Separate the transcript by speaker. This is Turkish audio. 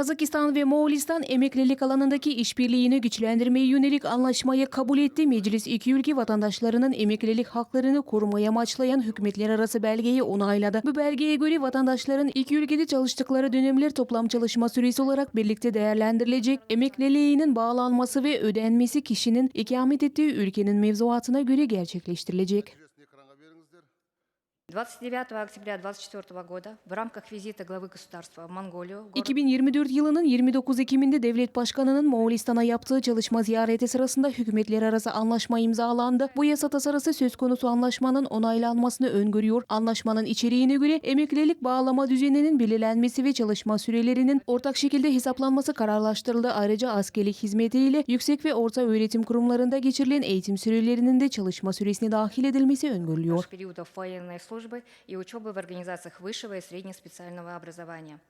Speaker 1: Kazakistan ve Moğolistan emeklilik alanındaki işbirliğini güçlendirmeye yönelik anlaşmayı kabul etti. Meclis iki ülke vatandaşlarının emeklilik haklarını korumaya amaçlayan hükümetler arası belgeyi onayladı. Bu belgeye göre vatandaşların iki ülkede çalıştıkları dönemler toplam çalışma süresi olarak birlikte değerlendirilecek. Emekliliğinin bağlanması ve ödenmesi kişinin ikamet ettiği ülkenin mevzuatına göre gerçekleştirilecek.
Speaker 2: Нәтижесін экранға беріңіздер
Speaker 3: 29 октября 2024 года в рамках визита главы государства в Монголию город
Speaker 1: 2024 yılının 29 Ekim'inde devlet başkanının Moğolistan'a yaptığı çalışma ziyareti sırasında hükümetler arası anlaşma imzalandı. Bu yasa tasarısı söz konusu anlaşmanın onaylanmasını öngörüyor. Anlaşmanın içeriğine göre emeklilik bağlama düzeninin belirlenmesi ve çalışma sürelerinin ortak şekilde hesaplanması kararlaştırıldı. Ayrıca askerlik hizmetiyle yüksek ve orta öğretim kurumlarında geçirilen eğitim sürelerinin de çalışma süresine dahil edilmesi öngörülüyor.
Speaker 3: Службы и учебы в организациях высшего и среднеспециального образования.